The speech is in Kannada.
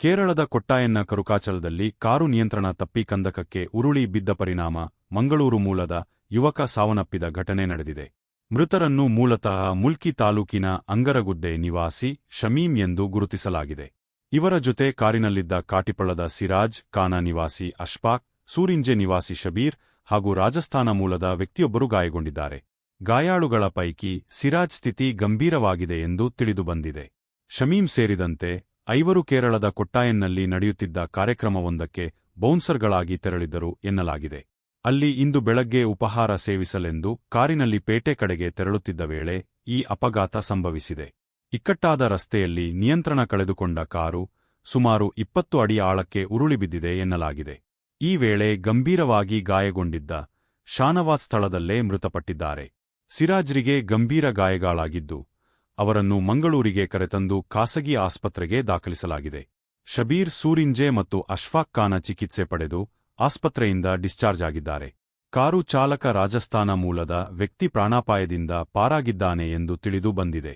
ಕೇರಳದ ಕೊಟ್ಟಾಯನ್ನ ಕರುಕಾಚಲದಲ್ಲಿ ಕಾರು ನಿಯಂತ್ರಣ ತಪ್ಪಿ ಕಂದಕಕ್ಕೆ ಉರುಳಿ ಬಿದ್ದ ಪರಿಣಾಮ ಮಂಗಳೂರು ಮೂಲದ ಯುವಕ ಸಾವನ್ನಪ್ಪಿದ ಘಟನೆ ನಡೆದಿದೆ. ಮೃತರನ್ನು ಮೂಲತಃ ಮುಲ್ಕಿ ತಾಲೂಕಿನ ಅಂಗರಗುದ್ದೆ ನಿವಾಸಿ ಶಮೀಂ ಎಂದು ಗುರುತಿಸಲಾಗಿದೆ. ಇವರ ಜೊತೆ ಕಾರಿನಲ್ಲಿದ್ದ ಕಾಟಿಪಳ್ಳದ ಸಿರಾಜ್, ಕಾನ ನಿವಾಸಿ ಅಶ್ಫಾಕ್, ಸೂರಿಂಜೆ ನಿವಾಸಿ ಶಬೀರ್ ಹಾಗೂ ರಾಜಸ್ಥಾನ ಮೂಲದ ವ್ಯಕ್ತಿಯೊಬ್ಬರು ಗಾಯಗೊಂಡಿದ್ದಾರೆ. ಗಾಯಾಳುಗಳ ಪೈಕಿ ಸಿರಾಜ್ ಸ್ಥಿತಿ ಗಂಭೀರವಾಗಿದೆ ಎಂದು ತಿಳಿದುಬಂದಿದೆ. ಶಮೀಂ ಸೇರಿದಂತೆ ಐವರು ಕೇರಳದ ಕೊಟ್ಟಾಯನ್ನಲ್ಲಿ ನಡೆಯುತ್ತಿದ್ದ ಕಾರ್ಯಕ್ರಮವೊಂದಕ್ಕೆ ಬೌನ್ಸರ್ಗಳಾಗಿ ತೆರಳಿದ್ದರು ಎನ್ನಲಾಗಿದೆ. ಅಲ್ಲಿ ಇಂದು ಬೆಳಗ್ಗೆ ಉಪಹಾರ ಸೇವಿಸಲೆಂದು ಕಾರಿನಲ್ಲಿ ಪೇಟೆ ಕಡೆಗೆ ತೆರಳುತ್ತಿದ್ದ ವೇಳೆ ಈ ಅಪಘಾತ ಸಂಭವಿಸಿದೆ. ಇಕ್ಕಟ್ಟಾದ ರಸ್ತೆಯಲ್ಲಿ ನಿಯಂತ್ರಣ ಕಳೆದುಕೊಂಡ ಕಾರು ಸುಮಾರು ಇಪ್ಪತ್ತು ಅಡಿ ಆಳಕ್ಕೆ ಉರುಳಿಬಿದ್ದಿದೆ ಎನ್ನಲಾಗಿದೆ. ಈ ವೇಳೆ ಗಂಭೀರವಾಗಿ ಗಾಯಗೊಂಡಿದ್ದ ಶಾನವಾದ್ ಸ್ಥಳದಲ್ಲೇ ಮೃತಪಟ್ಟಿದ್ದಾರೆ. ಸಿರಾಜ್ರಿಗೆ ಗಂಭೀರ ಗಾಯಗಳಾಗಿದ್ದು ಅವರನ್ನು ಮಂಗಳೂರಿಗೆ ಕರೆತಂದು ಖಾಸಗಿ ಆಸ್ಪತ್ರೆಗೆ ದಾಖಲಿಸಲಾಗಿದೆ. ಶಬೀರ್ ಸೂರಿಂಜೆ ಮತ್ತು ಅಶ್ಫಾಕ್ ಖಾನ ಚಿಕಿತ್ಸೆ ಪಡೆದು ಆಸ್ಪತ್ರೆಯಿಂದ ಡಿಸ್ಚಾರ್ಜ್ ಆಗಿದ್ದಾರೆ. ಕಾರು ಚಾಲಕ ರಾಜಸ್ಥಾನ ಮೂಲದ ವ್ಯಕ್ತಿ ಪ್ರಾಣಾಪಾಯದಿಂದ ಪಾರಾಗಿದ್ದಾನೆ ಎಂದು ತಿಳಿದು ಬಂದಿದೆ.